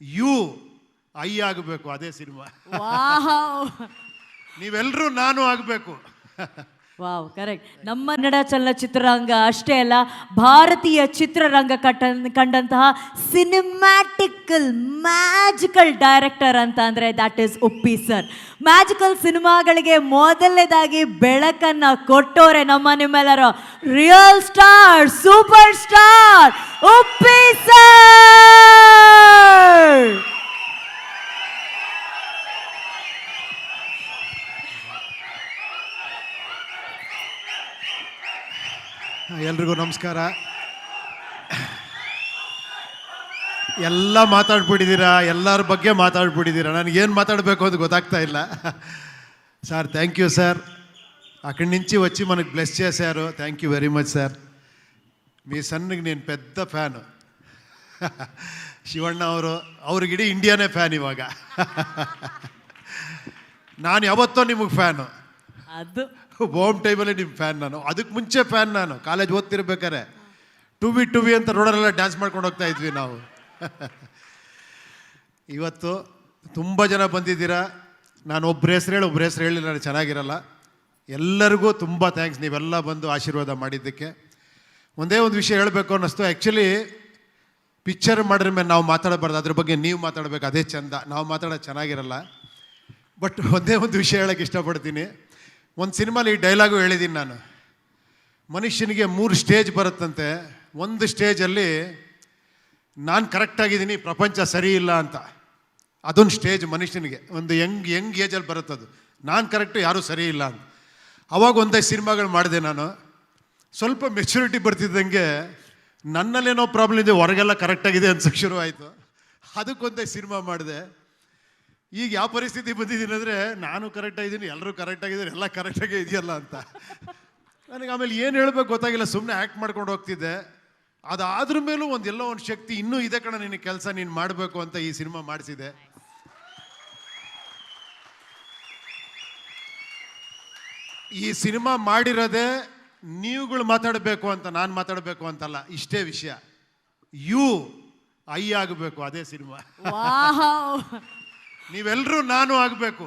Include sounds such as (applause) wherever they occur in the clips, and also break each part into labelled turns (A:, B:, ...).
A: You I ಆಗಬೇಕು ಅದೇ cinema. ನೀವೆಲ್ಲರೂ ನಾನು ಆಗಬೇಕು.
B: Wow correct. ನಮ್ಮ ಕನ್ನಡ ಚಲನಚಿತ್ರರಂಗ ಅಷ್ಟೇ ಅಲ್ಲ ಭಾರತೀಯ ಚಿತ್ರರಂಗ ಕಟ್ಟ ಕಂಡಂತಹ ಸಿನಿಮ್ಯಾಟಿಕಲ್ ಮ್ಯಾಜಿಕಲ್ ಡೈರೆಕ್ಟರ್ ಅಂತ ಅಂದರೆ that is Uppi sir. Magical ಸಿನಿಮಾಗಳಿಗೆ ಮೊದಲನೇದಾಗಿ ಬೆಳಕನ್ನು ಕೊಟ್ಟೋರೆ ನಮ್ಮ ನಿಮ್ಮೆಲ್ಲರೂ. Real star super star Uppi sir!
A: ಎಲ್ರಿಗೂ ನಮಸ್ಕಾರ. ಎಲ್ಲ ಮಾತಾಡ್ಬಿಟ್ಟಿದ್ದೀರಾ? ಎಲ್ಲರ ಬಗ್ಗೆ ಮಾತಾಡ್ಬಿಟ್ಟಿದ್ದೀರಾ? ನನಗೇನು ಮಾತಾಡಬೇಕು ಅಂತ ಗೊತ್ತಾಗ್ತಾ ಇಲ್ಲ. ಸರ್ ಥ್ಯಾಂಕ್ ಯು ಸರ್ అక్కడి నుంచి వచ్చి మనకు బ్లెస్ చేశారు thank you very much sir మీ సన్కి నేను పెద్ద ఫ్యాను ಶಿವಣ್ಣ ಅವರು ಅವ್ರಿಗಿಡೀ ಇಂಡಿಯಾನೇ ಫ್ಯಾನ್ ಇವಾಗ. ನಾನು ಯಾವತ್ತೋ ನಿಮಗೆ ಫ್ಯಾನು
B: ಅದು
A: ಹೋಮ್ ಟೈಮಲ್ಲಿ ನಿಮ್ಮ ಫ್ಯಾನ್ ನಾನು. ಅದಕ್ಕೆ ಮುಂಚೆ ಫ್ಯಾನ್ ನಾನು. ಕಾಲೇಜ್ ಓದ್ತಿರ್ಬೇಕಾರೆ ಟು ಬಿ ಟು ಬಿ ಅಂತ ರೋಡಲ್ಲೆಲ್ಲ ಡ್ಯಾನ್ಸ್ ಮಾಡ್ಕೊಂಡು ಹೋಗ್ತಾ ಇದ್ವಿ ನಾವು. (laughs) ಇವತ್ತು ತುಂಬ ಜನ ಬಂದಿದ್ದೀರಾ. ನಾನು ಒಬ್ಬರ ಹೆಸ್ರು ಹೇಳಿ ಒಬ್ಬರ ಹೆಸರು ಹೇಳಿ ನಾನು ಚೆನ್ನಾಗಿರಲ್ಲ. ಎಲ್ಲರಿಗೂ ತುಂಬ ಥ್ಯಾಂಕ್ಸ್ ನೀವೆಲ್ಲ ಬಂದು ಆಶೀರ್ವಾದ ಮಾಡಿದ್ದಕ್ಕೆ. ಒಂದೇ ಒಂದು ವಿಷಯ ಹೇಳಬೇಕು ಅನ್ನಿಸ್ತು. ಆ್ಯಕ್ಚುಲಿ ಪಿಕ್ಚರ್ ಮಾಡಿದ್ರ ಮೇಲೆ ನಾವು ಮಾತಾಡಬಾರ್ದು. ಅದ್ರ ಬಗ್ಗೆ ನೀವು ಮಾತಾಡಬೇಕು. ಅದೇ ಚಂದ. ನಾವು ಮಾತಾಡೋದು ಚೆನ್ನಾಗಿರಲ್ಲ. ಬಟ್ ಒಂದೇ ಒಂದು ವಿಷಯ ಹೇಳೋಕ್ಕೆ ಇಷ್ಟಪಡ್ತೀನಿ. ಒಂದು ಸಿನಿಮಾಲಿ ಈ ಡೈಲಾಗು ಹೇಳಿದ್ದೀನಿ ನಾನು. ಮನುಷ್ಯನಿಗೆ ಮೂರು ಸ್ಟೇಜ್ ಬರುತ್ತಂತೆ. ಒಂದು ಸ್ಟೇಜಲ್ಲಿ ನಾನು ಕರೆಕ್ಟಾಗಿದ್ದೀನಿ ಪ್ರಪಂಚ ಸರಿ ಇಲ್ಲ ಅಂತ. ಅದೊಂದು ಸ್ಟೇಜ್ ಮನುಷ್ಯನಿಗೆ. ಒಂದು ಯಂಗ್ ಯಂಗ್ ಏಜಲ್ಲಿ ಬರುತ್ತದು ನಾನು ಕರೆಕ್ಟು ಯಾರೂ ಸರಿ ಇಲ್ಲ ಅಂತ. ಅವಾಗ ಒಂದೈದು ಸಿನಿಮಾಗಳು ಮಾಡಿದೆ ನಾನು. ಸ್ವಲ್ಪ ಮೆಚುರಿಟಿ ಬರ್ತಿದ್ದಂಗೆ ನನ್ನಲ್ಲೇನೋ ಪ್ರಾಬ್ಲಮ್ ಇದೆ, ಹೊರಗೆಲ್ಲ ಕರೆಕ್ಟಾಗಿದೆ ಅನ್ಸಕ್ಕೆ ಶುರು ಅದಕ್ಕೊಂದೇ ಸಿನಿಮಾ ಮಾಡಿದೆ. ಈಗ ಯಾವ ಪರಿಸ್ಥಿತಿ ಬಂದಿದ್ದೀನಿ ಅಂದರೆ ನಾನು ಕರೆಕ್ಟಾಗಿದ್ದೀನಿ ಎಲ್ಲರೂ ಕರೆಕ್ಟಾಗಿದ್ದಾರೆ ಎಲ್ಲ ಕರೆಕ್ಟಾಗೇ ಇದೆಯಲ್ಲ ಅಂತ. ನನಗೆ ಆಮೇಲೆ ಏನು ಹೇಳಬೇಕು ಗೊತ್ತಾಗಿಲ್ಲ ಸುಮ್ಮನೆ ಆ್ಯಕ್ಟ್ ಮಾಡ್ಕೊಂಡು ಹೋಗ್ತಿದ್ದೆ. ಅದಾದ್ರ ಮೇಲೂ ಒಂದು ಎಲ್ಲೋ ಒಂದು ಶಕ್ತಿ ಇನ್ನೂ ಇದೆ ಕಣ ನಿನ್ನ ಕೆಲಸ, ನೀನು ಮಾಡಬೇಕು ಅಂತ ಈ ಸಿನಿಮಾ ಮಾಡಿಸಿದೆ. ಈ ಸಿನಿಮಾ ಮಾಡಿರೋದೇ ನೀವುಗಳು ಮಾತಾಡಬೇಕು ಅಂತ, ನಾನು ಮಾತಾಡಬೇಕು ಅಂತಲ್ಲ, ಇಷ್ಟೇ ವಿಷಯ. ಯು, ಐ ಆಗಬೇಕು ಅದೇ ಸಿನಿಮಾ. ನೀವೆಲ್ಲರೂ ನಾನು ಆಗಬೇಕು.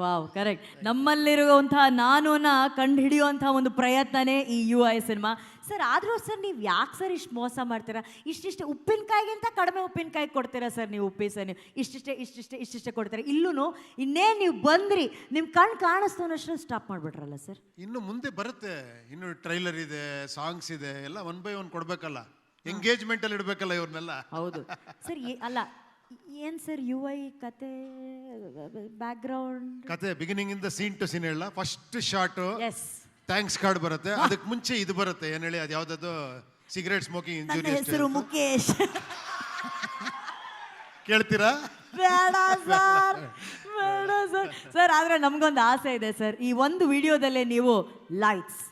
B: Wow correct. ನಮ್ಮಲ್ಲಿರುವಂತಹ ನಾನುನ ಕಂಡು ಹಿಡಿಯುವಂತಹ ಒಂದು ಪ್ರಯತ್ನನೇ ಈ ಯು ಐ ಸಿನಿಮಾ. ಸರ್ ಆದರೂ ಸರ್ ನೀವು ಯಾಕೆ ಸರ್ ಇಷ್ಟು ಮೋಸ ಮಾಡ್ತೀರಾ? ಇಷ್ಟಿಷ್ಟೇ ಉಪ್ಪಿನಕಾಯಿಗಿಂತ ಕಡಿಮೆ ಉಪ್ಪಿನಕಾಯಿ ಕೊಡ್ತೀರಾ ಸರ್ ನೀವು ಉಪ್ಪಿ ಸರ್ ನೀವು? ಇಷ್ಟಿಷ್ಟೇ ಇಷ್ಟಿಷ್ಟೇ ಇಷ್ಟಿಷ್ಟೇ ಕೊಡ್ತೀರಾ? ಇಲ್ಲೂ ಇನ್ನೇನು ನೀವು ಬಂದ್ರಿ ನಿಮ್ಮ ಕಣ್ಣು ಕಾಣಿಸ್ತು ಅನ್ನೋಷ್ಟು ಸ್ಟಾಪ್ ಮಾಡಿಬಿಟ್ರಲ್ಲ ಸರ್?
A: ಇನ್ನು ಮುಂದೆ ಬರುತ್ತೆ. ಇನ್ನು ಟ್ರೈಲರ್ ಇದೆ ಸಾಂಗ್ಸ್ ಇದೆ ಎಲ್ಲ ಒನ್ ಬೈ ಒನ್ ಕೊಡಬೇಕಲ್ಲ. ಎಂಗೇಜ್ಮೆಂಟ್ ಅಲ್ಲಿ ಇಡಬೇಕಲ್ಲ ಇವ್ರನ್ನೆಲ್ಲ.
B: ಹೌದು. ಸರ್ ಅಲ್ಲ ಏನು ಸರ್ ಯು ಐ ಕತೆ ಬ್ಯಾಕ್ಗ್ರೌಂಡ್
A: ಕತೆ ಬಿಗಿನಿಂಗ್ ಇಂದ ಸೀನ್ ಟು ಸೀನ್ ಹೇಳ first shot
B: is
A: thanks card ಬರುತ್ತೆ. ಅದಕ್ಕೆ ಮುಂಚೆ ಇದು ಬರುತ್ತೆ. ಏನ್ ಹೇಳಿ ಅದು ಯಾವ್ದದು? ಸಿಗರೇಟ್ ಸ್ಮೋಕಿಂಗ್
B: ನನ್ನ
A: ಇಂಜುರಿ
B: ಹೆಸರು ಮುಖೇಶ್.
A: ಕೇಳ್ತೀರಾ?
B: ಬೇಡ ಸರ್ ಬೇಡ ಸರ್. ಸರ್ ಆದ್ರೆ ನಮ್ಗೊಂದು ಆಸೆ ಇದೆ ಸರ್. ಈ ಒಂದು ವಿಡಿಯೋದಲ್ಲೇ ನೀವು ಲೈಟ್ಸ್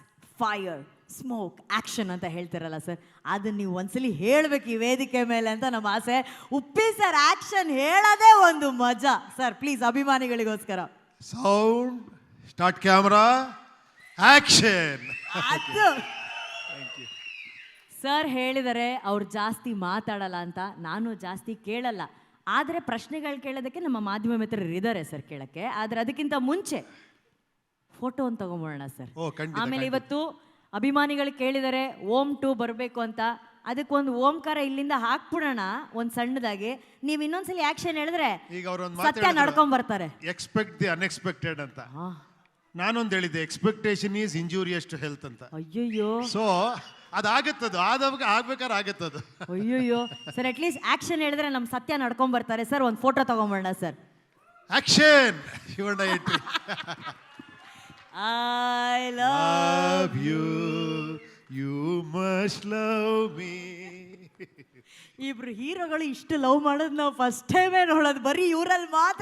B: ಫೈರ್ ಸ್ಮೋಕ್ ಆಕ್ಷನ್ ಅಂತ ಹೇಳ್ತಿರಲ್ಲ ಸರ್ ಅದನ್ನ ನೀವು ಒಂದ್ಸಲಿ ಹೇಳ್ಬೇಕು ಈ ವೇದಿಕೆ ಮೇಲೆ ಅಂತ ನಮ್ಮ ಆಸೆ. ಉಪ್ಪಿ ಸರ್ ಆಕ್ಷನ್ ಹೇಳೋದೇ ಒಂದು ಮಜಾ. ಸರ್ ಪ್ಲೀಸ್ ಅಭಿಮಾನಿಗಳಿಗೋಸ್ಕರ.
A: ಸೌಂಡ್ ಸ್ಟಾರ್ಟ್ ಕ್ಯಾಮ್ರಾ ಆಕ್ಷನ್
B: ಅದು. ಸರ್ ಹೇಳಿದರೆ ಅವ್ರು ಜಾಸ್ತಿ ಮಾತಾಡಲ್ಲ ಅಂತ ನಾನು ಜಾಸ್ತಿ ಕೇಳಲ್ಲ. ಆದರೆ ಪ್ರಶ್ನೆಗಳು ಕೇಳೋದಕ್ಕೆ ನಮ್ಮ ಮಾಧ್ಯಮ ಮಿತ್ರರು ಇದ್ದಾರೆ ಸರ್ ಕೇಳಕ್ಕೆ. ಆದರೆ ಅದಕ್ಕಿಂತ ಮುಂಚೆ ಫೋಟೋ ಒಂದು ತಗೊಂಬೋಣ ಸರ್
A: ಓ, ಖಂಡಿತ,
B: ಆಮೇಲೆ ಇವತ್ತು ಅಭಿಮಾನಿಗಳು ಕೇಳಿದರೆ ಓಂ ಟು ಬರಬೇಕು ಅಂತ. ಅದಕ್ಕೊಂದು ಓಂಕಾರ ಇಲ್ಲಿಂದ ಹಾಕ್ಬಿಡೋಣ ಒಂದ್ ಸಣ್ಣದಾಗಿ. ನೀವು ಇನ್ನೊಂದ್ಸಲಿ ಆಕ್ಷನ್ ಹೇಳಿದ್ರೆ
A: ಈಗ ಅವ್ರೊಂದು
B: ಸತ್ಯ ನಡ್ಕೊಂಡ್ ಬರ್ತಾರೆ.
A: ಎಕ್ಸ್ಪೆಕ್ಟ್ ದಿ ಅನ್ಎಕ್ಸ್ಪೆಕ್ಟೆಡ್ ಅಂತ. ನಾನೊಂದು ಹೇಳಿದ್ದೆ expectation is injurious to health ಅಂತ.
B: ಅಯ್ಯಯ್ಯೋ.
A: ಸೊ ಅದಾಗತ್ತದು ಆದವಾಗ ಆಗ್ಬೇಕಾದ್ರೆ ಆಗತ್ತದು.
B: ಅಯ್ಯಯ್ಯೋ. ಸರ್ ಅಟ್ಲೀಸ್ಟ್ ಆಕ್ಷನ್ ಹೇಳಿದ್ರೆ ನಮ್ ಸತ್ಯ ನಡ್ಕೊಂಡ್ ಬರ್ತಾರೆ. ಸರ್ ಒಂದ್ photo ತಗೊಂಬೋಣ sir.
A: Action! (laughs) Shivanna (laughs) entry
B: I love
A: love you you must love me
B: ಇಬ್ರು ಹೀರೋಗಳು ಇಷ್ಟು ಲವ್ ಮಾಡೋದು ನಾವು ಫಸ್ಟ್ ಟೈಮೇ ನೋಡೋದು ಬರೀ ಇವರಲ್ಲಿ ಮಾತ್ರ